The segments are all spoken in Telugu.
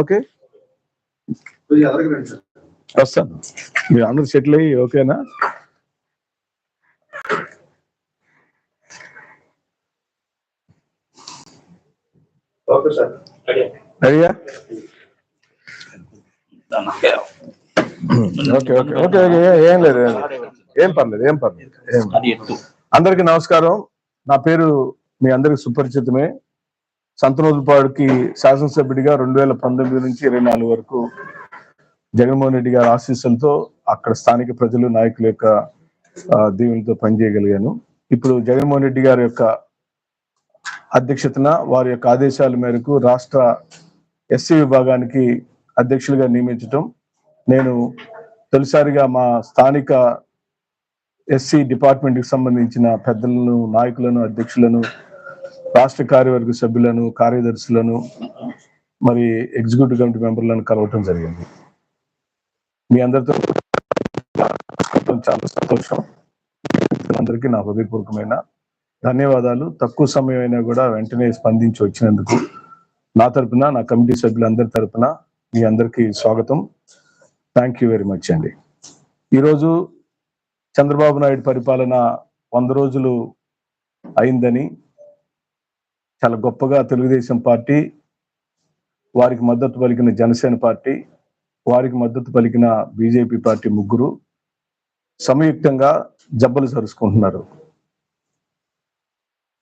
ఓకే వస్తాను. మీరు అందరు సెటిల్ అయ్యి ఓకేనా? ఓకే సార్ రెడీయా ఓకే ఓకే. Okay okay. ఏం లేదు ఏం లేదు. ఏం పర్లేదు ఏం పర్లేదు. అందరికి నమస్కారం. నా పేరు మీ అందరికి సుపరిచితమే. సంతనోదుపాడుకి శాసనసభ్యుడిగా రెండు వేల పంతొమ్మిది నుంచి ఇరవై నాలుగు వరకు జగన్మోహన్ రెడ్డి గారి ఆశీస్సులతో అక్కడ స్థానిక ప్రజలు నాయకుల యొక్క దీవులతో పనిచేయగలిగాను. ఇప్పుడు జగన్మోహన్ రెడ్డి గారి యొక్క అధ్యక్షతన వారి యొక్క ఆదేశాల మేరకు రాష్ట్ర ఎస్సీ విభాగానికి అధ్యక్షులుగా నియమించటం నేను తొలిసారిగా మా స్థానిక ఎస్సీ డిపార్ట్మెంట్కి సంబంధించిన పెద్దలను నాయకులను అధ్యక్షులను రాష్ట్ర కార్యవర్గ సభ్యులను కార్యదర్శులను మరి ఎగ్జిక్యూటివ్ కమిటీ మెంబర్లను కలవటం జరిగింది. మీ అందరితో చాలా సంతోషం. అందరికీ నా హృదయపూర్వకమైన ధన్యవాదాలు. తక్కువ సమయం అయినా కూడా వెంటనే స్పందించి వచ్చినందుకు నా తరపున నా కమిటీ సభ్యులందరి తరపున మీ అందరికీ స్వాగతం. థ్యాంక్ యూ వెరీ మచ్ అండి. ఈరోజు చంద్రబాబు నాయుడు పరిపాలన వంద రోజులు అయిందని చాలా గొప్పగా తెలుగుదేశం పార్టీ వారికి మద్దతు పలికిన జనసేన పార్టీ వారికి మద్దతు పలికిన బీజేపీ పార్టీ ముగ్గురు సంయుక్తంగా జబ్బలు సరుచుకుంటున్నారు.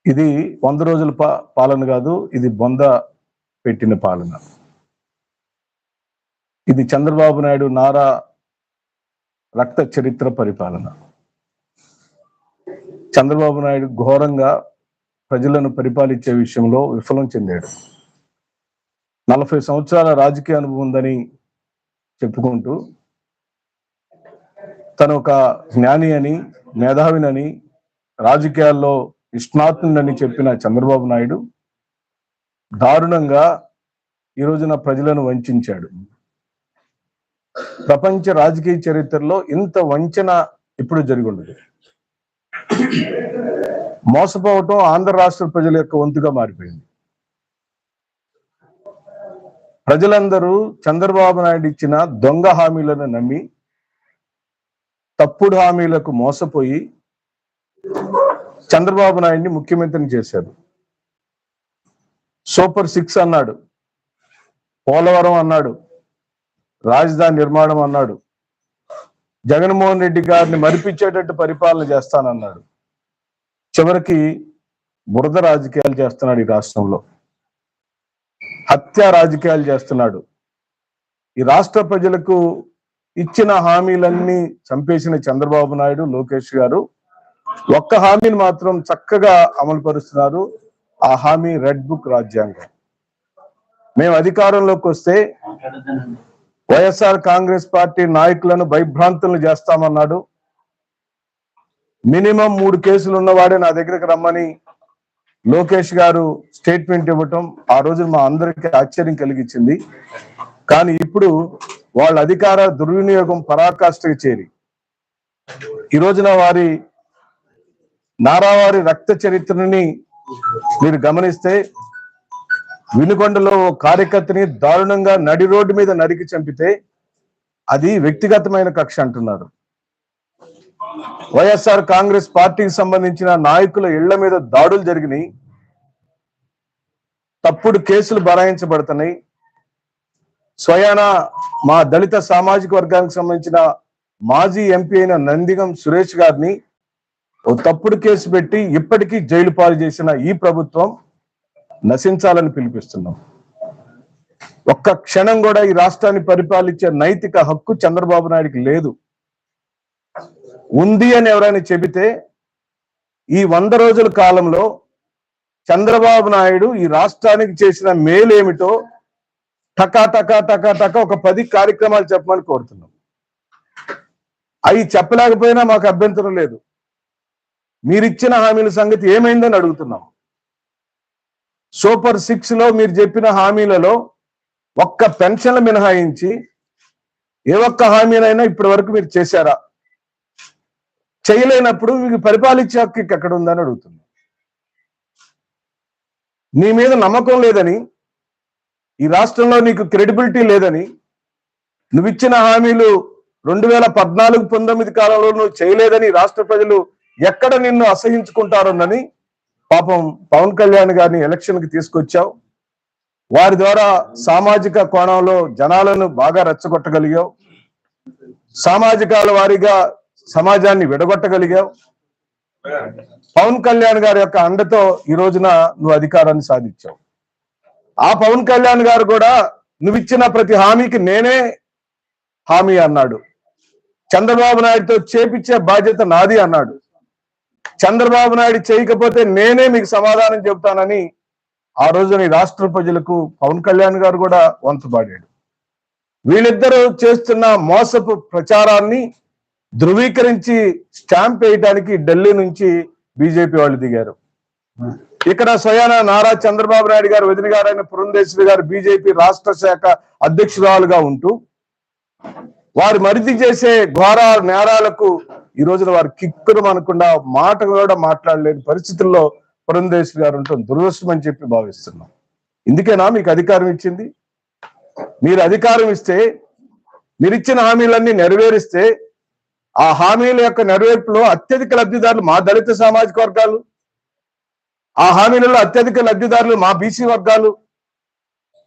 ఇది వంద రోజుల పా పాలన కాదు ఇది బొంద పెట్టిన పాలన. ఇది చంద్రబాబు నాయుడు నారా రక్త చరిత్ర పరిపాలన. చంద్రబాబు నాయుడు ఘోరంగా ప్రజలను పరిపాలించే విషయంలో విఫలం చెందాడు. నలభై సంవత్సరాల రాజకీయ అనుభవం ఉందని చెప్పుకుంటూ తను ఒక జ్ఞాని అని మేధావినని రాజకీయాల్లో నిష్ణాతుడని చెప్పిన చంద్రబాబు నాయుడు దారుణంగా ఈ రోజున ప్రజలను వంచాడు. ప్రపంచ రాజకీయ చరిత్రలో ఇంత వంచన ఇప్పుడు జరిగి ఉండదు. మోసపోవటం ఆంధ్ర రాష్ట్ర ప్రజల యొక్క వంతుగా మారిపోయింది. ప్రజలందరూ చంద్రబాబు నాయుడు ఇచ్చిన దొంగ హామీలను నమ్మి తప్పుడు హామీలకు మోసపోయి చంద్రబాబు నాయుడిని ముఖ్యమంత్రిని చేశారు. సూపర్ సిక్స్ అన్నాడు పోలవరం అన్నాడు రాజధాని నిర్మాణం అన్నాడు జగన్మోహన్ రెడ్డి గారిని మరిపించేటట్టు పరిపాలన చేస్తానన్నాడు. చివరికి బురద రాజకీయాలు చేస్తున్నాడు ఈ రాష్ట్రంలో. హత్య రాజకీయాలు చేస్తున్నాడు. ఈ రాష్ట్ర ప్రజలకు ఇచ్చిన హామీలన్నీ చంపేసిన చంద్రబాబు నాయుడు లోకేష్ గారు. ఒక్క హామీని మాత్రం చక్కగా అమలు పరుస్తున్నారు ఆ హామీ రెడ్ బుక్ రాజ్యాంగం. మేము అధికారంలోకి వస్తే వైఎస్ఆర్ కాంగ్రెస్ పార్టీ నాయకులను భయభ్రాంతులను చేస్తామన్నాడు. మినిమం మూడు కేసులు ఉన్నవాడే నా దగ్గరికి రమ్మని లోకేష్ గారు స్టేట్మెంట్ ఇవ్వటం ఆ రోజు మా అందరికీ ఆశ్చర్యం కలిగించింది. కానీ ఇప్పుడు వాళ్ళ అధికార దుర్వినియోగం పరాకాష్ఠకు చేరి ఈ రోజున వారి నారావారి రక్త చరిత్రని మీరు గమనిస్తే వినుకొండలో ఓ కార్యకర్తని దారుణంగా నడి రోడ్డు మీద నరికి చంపితే అది వ్యక్తిగతమైన కక్ష అంటున్నారు. వైఎస్ఆర్ కాంగ్రెస్ పార్టీకి సంబంధించిన నాయకుల ఇళ్ళ మీద దాడులు జరిగినాయి. తప్పుడు కేసులు బరాయించబడుతున్నాయి స్వయాన మా దళిత సామాజిక వర్గానికి సంబంధించిన మాజీ ఎంపీ అయిన నందిగం సురేష్ గారిని ఓ తప్పుడు కేసు పెట్టి ఇప్పటికీ జైలు పాలు చేసిన ఈ ప్రభుత్వం నశించాలని పిలిపిస్తున్నాం. ఒక్క క్షణం కూడా ఈ రాష్ట్రాన్ని పరిపాలించే నైతిక హక్కు చంద్రబాబు నాయుడికి లేదు. ఉంది అని ఎవరైనా చెబితే ఈ వంద రోజుల కాలంలో చంద్రబాబు నాయుడు ఈ రాష్ట్రానికి చేసిన మేలేమిటో టకా టకా టకా టకా ఒక పది కార్యక్రమాలు చెప్పమని కోరుతున్నాం. అవి చెప్పలేకపోయినా మాకు అభ్యంతరం లేదు. మీరిచ్చిన హామీల సంగతి ఏమైందని అడుగుతున్నాం. సూపర్ సిక్స్లో మీరు చెప్పిన హామీలలో ఒక్క పెన్షన్లు మినహాయించి ఏ ఒక్క హామీలైనా ఇప్పటి వరకు మీరు చేశారా? చేయలేనప్పుడు మీకు పరిపాలించే హక్కు ఎక్కడ ఉందని అడుగుతున్నాం. నీ మీద నమ్మకం లేదని ఈ రాష్ట్రంలో నీకు క్రెడిబిలిటీ లేదని నువ్వు ఇచ్చిన హామీలు రెండు వేల పద్నాలుగు పంతొమ్మిది కాలంలో నువ్వు చేయలేదని రాష్ట్ర ప్రజలు ఎక్కడ నిన్ను అసహించుకుంటారోనని పాపం పవన్ కళ్యాణ్ గారిని ఎలక్షన్కి తీసుకొచ్చావు. వారి ద్వారా సామాజిక కోణంలో జనాలను బాగా రెచ్చగొట్టగలిగావు. సామాజికాల వారీగా సమాజాన్ని విడగొట్టగలిగావు. పవన్ కళ్యాణ్ గారి యొక్క అండతో ఈ రోజున నువ్వు అధికారాన్ని సాధించావు. ఆ పవన్ కళ్యాణ్ గారు కూడా నువ్వు ఇచ్చిన ప్రతి హామీకి నేనే హామీ అన్నాడు. చంద్రబాబు నాయుడుతో చేపించే బాధ్యత నాది అన్నాడు. చంద్రబాబు నాయుడు చేయకపోతే నేనే మీకు సమాధానం చెబుతానని ఆ రోజున రాష్ట్ర ప్రజలకు పవన్ కళ్యాణ్ గారు కూడా వంతుపాడాడు వీళ్ళిద్దరూ చేస్తున్న మోసపు ప్రచారాన్ని ధృవీకరించి స్టాంప్ వేయడానికి ఢిల్లీ నుంచి బీజేపీ వాళ్ళు దిగారు. ఇక్కడ స్వయాన నారా చంద్రబాబు నాయుడు గారు వదిన గారైన పురంధేశ్వరి గారు బీజేపీ రాష్ట్ర శాఖ అధ్యక్షురాలుగా ఉంటూ వారు మరిది చేసే ఘోర నేరాలకు ఈ రోజున వారు కిక్కురు అనకుండా మాట కూడా మాట్లాడలేని పరిస్థితుల్లో పురంధేశ్వరి గారు ఉండటం దురదృష్టం అని చెప్పి భావిస్తున్నాం. ఇందుకేనా మీకు అధికారం ఇచ్చింది? మీరు అధికారం ఇస్తే మీరిచ్చిన హామీలన్నీ నెరవేరిస్తే ఆ హామీల యొక్క నెరవేర్పులో అత్యధిక లబ్ధిదారులు మా దళిత సామాజిక వర్గాలు ఆ హామీలలో అత్యధిక లబ్ధిదారులు మా బీసీ వర్గాలు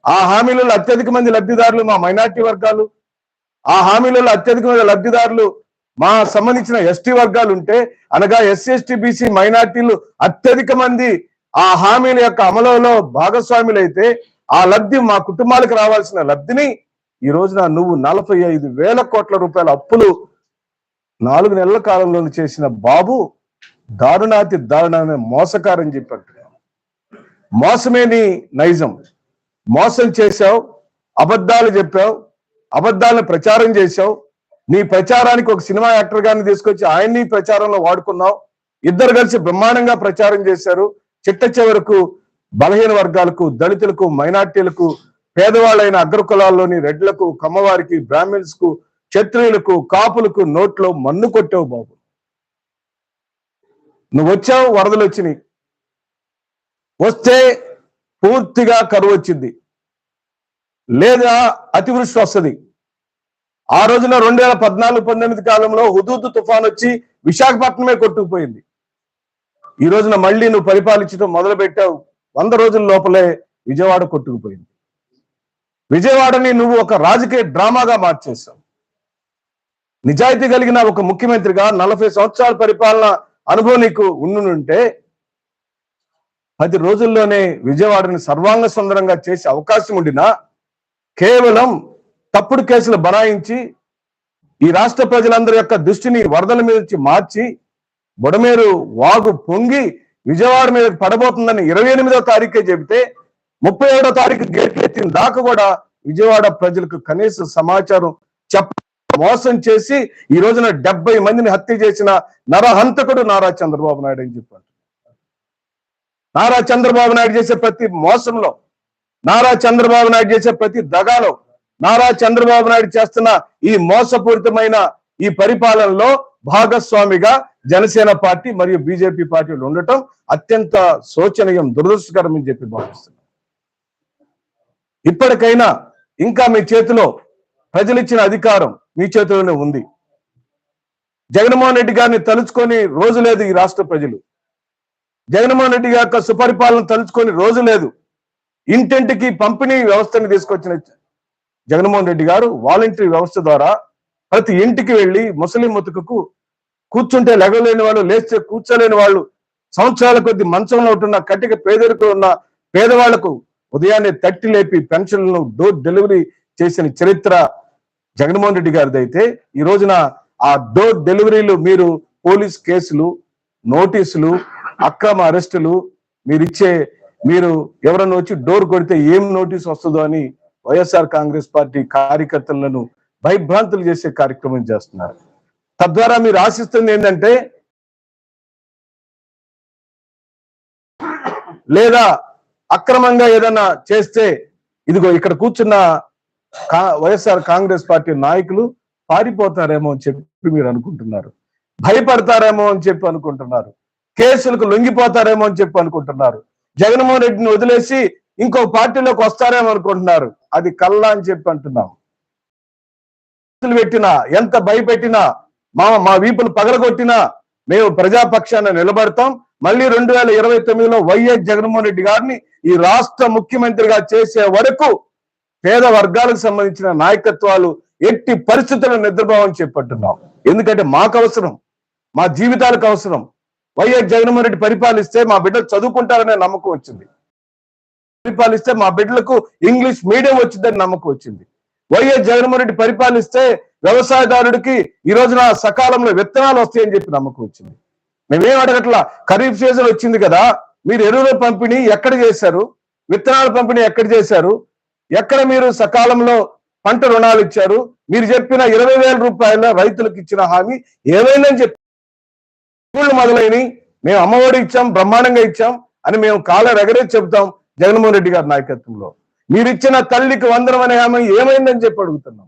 ఆ హామీలలో అత్యధిక మంది లబ్ధిదారులు మా మైనార్టీ వర్గాలు ఆ హామీలలో అత్యధిక మంది లబ్ధిదారులు మా సంబంధించిన ఎస్టీ వర్గాలు ఉంటే అనగా ఎస్సీ ఎస్టీ బీసీ మైనార్టీలు అత్యధిక మంది ఆ హామీల యొక్క అమలులో భాగస్వాములైతే ఆ లబ్ధి మా కుటుంబాలకు రావాల్సిన లబ్ధిని ఈ రోజున నువ్వు నలభై ఐదు వేల కోట్ల రూపాయల అప్పులు నాలుగు నెలల కాలంలో చేసిన బాబు దారుణాతి దారుణమైన మోసకారని చెప్పాడు. మోసమే నీ నైజం. మోసం చేశావు అబద్ధాలు చెప్పావు అబద్ధాలను ప్రచారం చేశావు. నీ ప్రచారానికి ఒక సినిమా యాక్టర్ గారిని తీసుకొచ్చి ఆయన్ని ప్రచారంలో వాడుకున్నావు. ఇద్దరు కలిసి బ్రహ్మాండంగా ప్రచారం చేశారు. చిట్ట చివరకు బలహీన వర్గాలకు దళితులకు మైనార్టీలకు పేదవాళ్ళైన అగ్రకులాల్లోని రెడ్లకు కమ్మవారికి బ్రాహ్మిన్స్కు క్షత్రియులకు కాపులకు నోట్లో మన్ను కొట్టావు బాబు. నువ్వు వచ్చావు వరదలు వచ్చినాయి. వస్తే పూర్తిగా కరువు వచ్చింది. లేదా అతివృష్టి వస్తుంది. ఆ రోజున రెండు వేల పద్నాలుగు పంతొమ్మిది కాలంలో హుదూద్ తుఫాన్ వచ్చి విశాఖపట్నమే కొట్టుకుపోయింది. ఈ రోజున మళ్ళీ నువ్వు పరిపాలించడం మొదలు పెట్టావు వంద రోజుల లోపలే విజయవాడ కొట్టుకుపోయింది. విజయవాడని నువ్వు ఒక రాజకీయ డ్రామాగా మార్చేశావు. నిజాయితీ కలిగిన ఒక ముఖ్యమంత్రిగా నలభై సంవత్సరాల పరిపాలన అనుభవం నీకు ఉండుంటే పది రోజుల్లోనే విజయవాడని సర్వాంగ సుందరంగా చేసే అవకాశం ఉండినా కేవలం తప్పుడు కేసులు బనాయించి ఈ రాష్ట్ర ప్రజలందరి యొక్క దృష్టిని వరదల మీద మార్చి బుడమేరు వాగు పొంగి విజయవాడ మీద పడబోతుందని ఇరవై ఎనిమిదో తారీఖే చెబితే ముప్పై ఏడో తారీఖు గేట్లు ఎత్తిన దాకా కూడా విజయవాడ ప్రజలకు కనీస సమాచారం చెప్ప మోసం చేసి ఈ రోజున డెబ్బై మందిని హత్య చేసిన నరహంతకుడు నారా చంద్రబాబు నాయుడు అని చెప్పాడు. నారా చంద్రబాబు నాయుడు చేసే ప్రతి మోసంలో నారా చంద్రబాబు నాయుడు చేసే ప్రతి దగాలో నారా చంద్రబాబు నాయుడు చేస్తున్న ఈ మోసపూరితమైన ఈ పరిపాలనలో భాగస్వామిగా జనసేన పార్టీ మరియు బీజేపీ పార్టీలు ఉండటం అత్యంత శోచనీయం దురదృష్టకరం అని చెప్పి భావిస్తున్నాం. ఇప్పటికైనా ఇంకా మీ చేతిలో ప్రజలు ఇచ్చిన అధికారం మీ చేతిలోనే ఉంది. జగన్మోహన్ రెడ్డి గారిని తలుచుకొని రోజు లేదు ఈ రాష్ట్ర ప్రజలు. జగన్మోహన్ రెడ్డి గారి యొక్క సుపరిపాలన తలుచుకొని రోజు లేదు. ఇంటింటికి పంపిణీ వ్యవస్థని తీసుకొచ్చిన జగన్మోహన్ రెడ్డి గారు వాలంటరీ వ్యవస్థ ద్వారా ప్రతి ఇంటికి వెళ్ళి ముస్లిం ముతుకకు కూర్చుంటే లెగలేని వాళ్ళు లేస్తే కూర్చోలేని వాళ్ళు సంవత్సరాల కొద్ది మంచంలో ఉంటున్న కట్టిక పేదరికలు ఉన్న పేదవాళ్ళకు ఉదయాన్నే తట్టి లేపి పెన్షన్లను డోర్ డెలివరీ చేసిన చరిత్ర జగన్మోహన్ రెడ్డి గారిది అయితే ఈ రోజున ఆ డోర్ డెలివరీలు మీరు పోలీస్ కేసులు నోటీసులు అక్రమ అరెస్టులు మీరు ఇచ్చే మీరు ఎవరన్నా వచ్చి డోర్ కొడితే ఏం నోటీస్ వస్తుందో అని వైఎస్ఆర్ కాంగ్రెస్ పార్టీ కార్యకర్తలను భయభ్రాంతులు చేసే కార్యక్రమం చేస్తున్నారు. తద్వారా మీరు ఆశిస్తుంది ఏంటంటే లేదా అక్రమంగా ఏదైనా చేస్తే ఇదిగో ఇక్కడ కూర్చున్న వైఎస్ఆర్ కాంగ్రెస్ పార్టీ నాయకులు పారిపోతారేమో అని చెప్పి మీరు అనుకుంటున్నారు. భయపడతారేమో అని చెప్పి అనుకుంటున్నారు. కేసులకు లొంగిపోతారేమో అని చెప్పి అనుకుంటున్నారు. జగన్మోహన్ రెడ్డిని వదిలేసి ఇంకో పార్టీలోకి వస్తారేమో అనుకుంటున్నారు. అది కల్లా అని చెప్పి అంటున్నాం. పెట్టినా ఎంత భయపెట్టినా మా మా వీపులు పగలగొట్టినా మేము ప్రజాపక్షాన నిలబడతాం. మళ్ళీ రెండు వేల ఇరవై తొమ్మిదిలో వైఎస్ జగన్మోహన్ రెడ్డి గారిని ఈ రాష్ట్ర ముఖ్యమంత్రిగా చేసే వరకు పేద వర్గాలకు సంబంధించిన నాయకత్వాలు ఎట్టి పరిస్థితుల్లో నిద్రపోవని చేపట్టున్నాం ఎందుకంటే మాకు అవసరం మా జీవితాలకు అవసరం. వైఎస్ జగన్మోహన్ రెడ్డి పరిపాలిస్తే మా బిడ్డలు చదువుకుంటారనే నమ్మకం వచ్చింది. పరిపాలిస్తే మా బిడ్డలకు ఇంగ్లీష్ మీడియం వచ్చిందని నమ్మకం వచ్చింది. వైఎస్ జగన్మోహన్ రెడ్డి పరిపాలిస్తే వ్యవసాయదారుడికి ఈ రోజున సకాలంలో విత్తనాలు వస్తాయని చెప్పి నమ్మకం వచ్చింది. మేమేం అడగట్లా? ఖరీఫ్ సీజన్ వచ్చింది కదా మీరు ఎరువుల పంపిణీ ఎక్కడ చేశారు? విత్తనాల పంపిణీ ఎక్కడ చేశారు? ఎక్కడ మీరు సకాలంలో పంట రుణాలు ఇచ్చారు? మీరు చెప్పిన ఇరవై వేల రూపాయల రైతులకు ఇచ్చిన హామీ ఏమైందని చెప్పి స్కూళ్ళు మొదలైనవి. మేము అమ్మఒడి ఇచ్చాం బ్రహ్మాండంగా ఇచ్చాం అని మేము కాల రెగరే చెబుతాం జగన్మోహన్ రెడ్డి గారి నాయకత్వంలో. మీరు ఇచ్చిన తల్లికి వందనం అనే హామీ ఏమైందని చెప్పి అడుగుతున్నాం.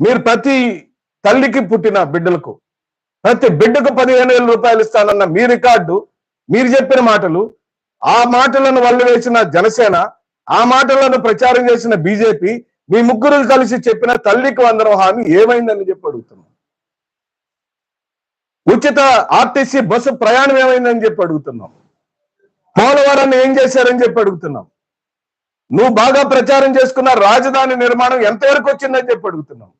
మీరు ప్రతి తల్లికి పుట్టిన బిడ్డలకు ప్రతి బిడ్డకు పదిహేను వేల రూపాయలు ఇస్తానన్న మీ రికార్డు మీరు చెప్పిన మాటలు ఆ మాటలను వల్ల వేసిన జనసేన ఆ మాటలను ప్రచారం చేసిన బీజేపీ మీ ముగ్గురు కలిసి చెప్పిన తల్లికి వందనం హామీ ఏమైందని చెప్పి అడుగుతున్నాం. ఉచిత ఆర్టీసీ బస్సు ప్రయాణం ఏమైందని చెప్పి అడుగుతున్నాం. పోలవరాన్ని ఏం చేశారని చెప్పి అడుగుతున్నాం. నువ్వు బాగా ప్రచారం చేసుకున్న రాజధాని నిర్మాణం ఎంతవరకు వచ్చిందని చెప్పి అడుగుతున్నాం.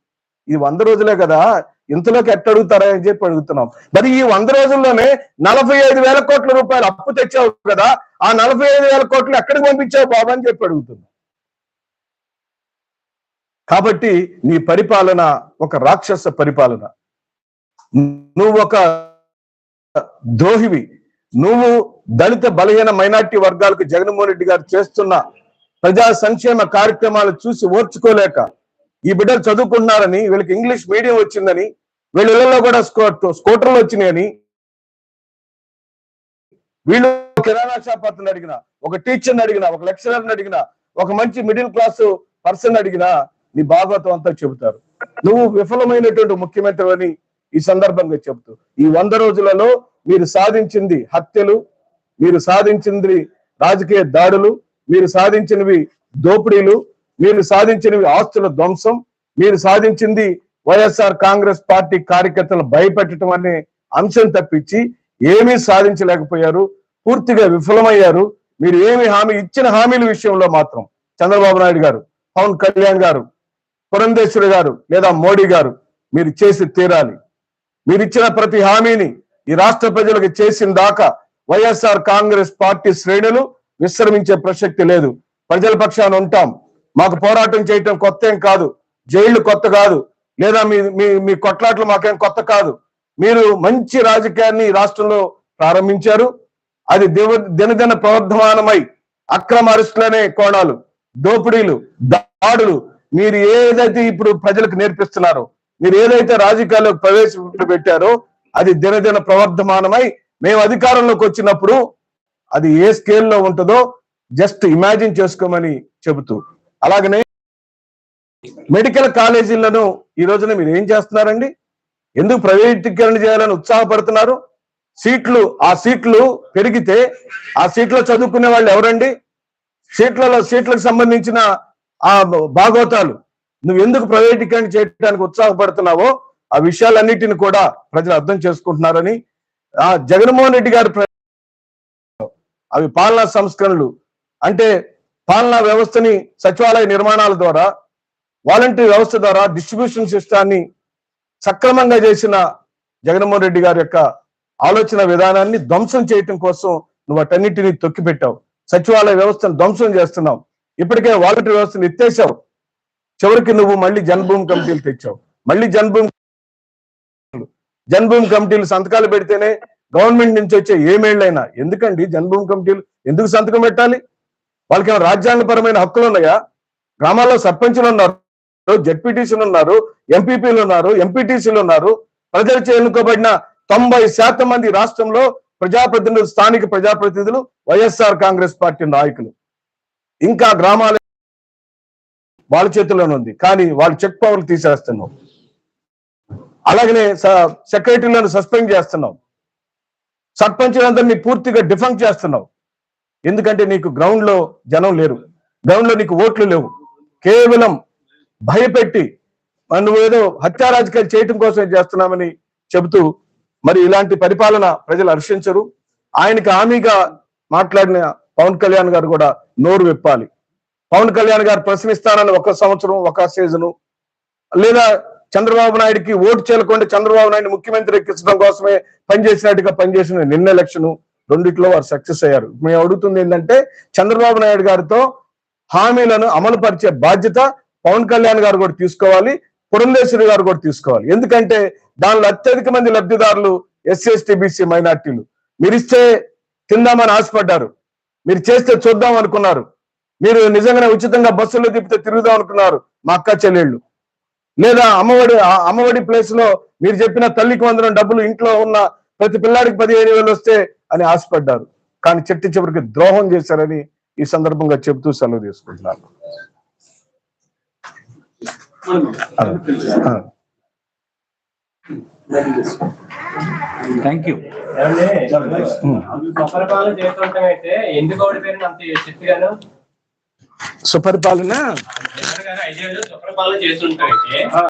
ఇది వంద రోజులే కదా ఇంతలోకి ఎట్టడుగుతారని అని చెప్పి అడుగుతున్నాం. మరి ఈ వంద రోజుల్లోనే నలభై ఐదు వేల కోట్ల రూపాయలు అప్పు తెచ్చావు కదా ఆ నలభై ఐదు వేల కోట్లు ఎక్కడికి పంపించావు బాబు అని చెప్పి అడుగుతున్నాం. కాబట్టి నీ పరిపాలన ఒక రాక్షస పరిపాలన. నువ్వు ఒక ద్రోహివి. నువ్వు దళిత బలహీన మైనార్టీ వర్గాలకు జగన్మోహన్ రెడ్డి గారు చేస్తున్న ప్రజా సంక్షేమ కార్యక్రమాలు చూసి ఓర్చుకోలేక ఈ బిడ్డలు చదువుకున్నారని వీళ్ళకి ఇంగ్లీష్ మీడియం వచ్చిందని వీళ్ళ ఇళ్ళలో కూడా స్కూటర్లు వచ్చినాయని వీళ్ళు కిరాణా షాప్ అతను అడిగిన ఒక టీచర్ని అడిగిన ఒక లెక్చరర్ని అడిగిన ఒక మంచి మిడిల్ క్లాస్ పర్సన్ అడిగినా నీ భాగవతం అంతా చెబుతారు. నువ్వు విఫలమైనటువంటి ముఖ్యమంత్రి అని ఈ సందర్భంగా చెబుతూ ఈ వంద రోజులలో మీరు సాధించింది హత్యలు మీరు సాధించింది రాజకీయ దాడులు మీరు సాధించినవి దోపిడీలు మీరు సాధించినవి ఆస్తుల ధ్వంసం మీరు సాధించింది వైఎస్ఆర్ కాంగ్రెస్ పార్టీ కార్యకర్తలను భయపెట్టడం అనే అంశం తప్పించి ఏమీ సాధించలేకపోయారు పూర్తిగా విఫలమయ్యారు. మీరు ఏమి హామీ ఇచ్చిన హామీల విషయంలో మాత్రం చంద్రబాబు నాయుడు గారు పవన్ కళ్యాణ్ గారు పురంధేశ్వరి గారు లేదా మోడీ గారు మీరు చేసి తీరాలి. మీరు ఇచ్చిన ప్రతి హామీని ఈ రాష్ట్ర ప్రజలకు చేసిన దాకా వైఎస్ఆర్ కాంగ్రెస్ పార్టీ శ్రేణులు విశ్రమించే ప్రసక్తి లేదు. ప్రజల పక్షాన ఉంటాం. మాకు పోరాటం చేయటం కొత్త ఏం కాదు. జైళ్ళు కొత్త కాదు. లేదా మీ మీ మీ కొట్లాట్లు మాకేం కొత్త కాదు. మీరు మంచి రాజకీయాన్ని రాష్ట్రంలో ప్రారంభించారు. అది దివ దినదిన ప్రవర్ధమానమై అక్రమ అరెస్టులనే కోణాలు దోపిడీలు దాడులు మీరు ఏదైతే ఇప్పుడు ప్రజలకు నేర్పిస్తున్నారో మీరు ఏదైతే రాజకీయాల్లో ప్రవేశపెట్టారో అది దినదిన ప్రవర్ధమానమై మేము అధికారంలోకి వచ్చినప్పుడు అది ఏ స్కేల్లో ఉంటుందో జస్ట్ ఇమాజిన్ చేసుకోమని చెబుతూ అలాగనే మెడికల్ కాలేజీలను ఈ రోజున మీరు ఏం చేస్తున్నారండి? ఎందుకు ప్రైవేటీకరణ చేయాలని ఉత్సాహపడుతున్నారు? సీట్లు ఆ సీట్లు పెరిగితే ఆ సీట్లో చదువుకునే వాళ్ళు ఎవరండి? సీట్లలో సీట్లకు సంబంధించిన ఆ భాగవతాలు నువ్వు ఎందుకు ప్రైవేటీకరణ చేయడానికి ఉత్సాహపడుతున్నావో ఆ విషయాలన్నిటిని కూడా ప్రజలు అర్థం చేసుకుంటున్నారని ఆ జగన్మోహన్ రెడ్డి గారి అవి పాలనా సంస్కరణలు. అంటే పాలనా వ్యవస్థని సచివాలయ నిర్మాణాల ద్వారా వాలంటరీ వ్యవస్థ ద్వారా డిస్ట్రిబ్యూషన్ సిస్టాన్ని సక్రమంగా చేసిన జగన్మోహన్ రెడ్డి గారి యొక్క ఆలోచన విధానాన్ని ధ్వంసం చేయటం కోసం నువ్వు అటన్నిటిని తొక్కిపెట్టావు. సచివాలయ వ్యవస్థను ధ్వంసం చేస్తున్నావు. ఇప్పటికే వాలంటీర్ వ్యవస్థను ఎత్తేసావు చివరికి నువ్వు మళ్ళీ జన్మభూమి కమిటీలు తెచ్చావు. మళ్ళీ జన్మభూమి జన్మభూమి కమిటీలు సంతకాలు పెడితేనే గవర్నమెంట్ నుంచి వచ్చే ఏ మేళ్ళైనా ఎందుకండి జన్మభూమి కమిటీలు? ఎందుకు సంతకం పెట్టాలి? వాళ్ళకి ఏమైనా రాజ్యాంగపరమైన హక్కులు ఉన్నాయా? గ్రామాల్లో సర్పంచులు ఉన్నారు జడ్పీటీసీలు ఉన్నారు ఎంపీపీలు ఉన్నారు ఎంపీటీసీలు ఉన్నారు. ప్రజలచే ఎన్నుకోబడిన తొంభై శాతం మంది రాష్ట్రంలో ప్రజాప్రతినిధులు స్థానిక ప్రజాప్రతినిధులు వైఎస్ఆర్ కాంగ్రెస్ పార్టీ నాయకులు. ఇంకా గ్రామాల వాళ్ళ చేతుల్లోనే ఉంది. కానీ వాళ్ళు చెక్ పవర్లు తీసేస్తున్నాం. అలాగనే సెక్రటరీలను సస్పెండ్ చేస్తున్నాం. సర్పంచులందరినీ పూర్తిగా డిఫంక్ చేస్తున్నావు ఎందుకంటే నీకు గ్రౌండ్లో జనం లేరు. గ్రౌండ్లో నీకు ఓట్లు లేవు. కేవలం భయపెట్టి మరి నువ్వేదో హత్యా రాజకీయాలు చేయటం కోసం చేస్తున్నామని చెబుతూ మరి ఇలాంటి పరిపాలన ప్రజలు హర్షించరు. ఆయనకి హామీగా మాట్లాడిన పవన్ కళ్యాణ్ గారు కూడా నోరు విప్పాలి. పవన్ కళ్యాణ్ గారు ప్రశ్నిస్తానని ఒక సంవత్సరం ఒక సీజను. లేదా చంద్రబాబు నాయుడికి ఓటు చేయకుండా చంద్రబాబు నాయుడు ముఖ్యమంత్రి ఎక్కించడం కోసమే పనిచేసినట్టుగా పనిచేసిన నిన్న ఎలక్షను. రెండిట్లో వారు సక్సెస్ అయ్యారు. మేము అడుగుతుంది ఏంటంటే చంద్రబాబు నాయుడు గారితో హామీలను అమలు పరిచే బాధ్యత పవన్ కళ్యాణ్ గారు కూడా తీసుకోవాలి పురంధేశ్వరి గారు కూడా తీసుకోవాలి. ఎందుకంటే దానిలో అత్యధిక మంది లబ్ధిదారులు ఎస్సీ ఎస్టీ బీసీ మైనార్టీలు. మీరు ఇస్తే తిందామని ఆశపడ్డారు. మీరు చేస్తే చూద్దాం అనుకున్నారు. మీరు నిజంగానే ఉచితంగా బస్సుల్లో తిప్పితే తిరుగుదాం అనుకున్నారు మా అక్క చెల్లెళ్ళు. లేదా అమ్మఒడి అమ్మఒడి ప్లేస్లో మీరు చెప్పిన తల్లికి వందనం డబ్బులు ఇంట్లో ఉన్న ప్రతి పిల్లాడికి పదిహేను వేలు వస్తే అని ఆశపడ్డారు. కానీ చెట్టు చివరికి ద్రోహం చేశారని ఈ సందర్భంగా చెబుతూ సెలవు తీసుకుంటున్నాను ఆ. Thank you. సుపరిపాలన సుపరిపాలన? చేస్తుంటాం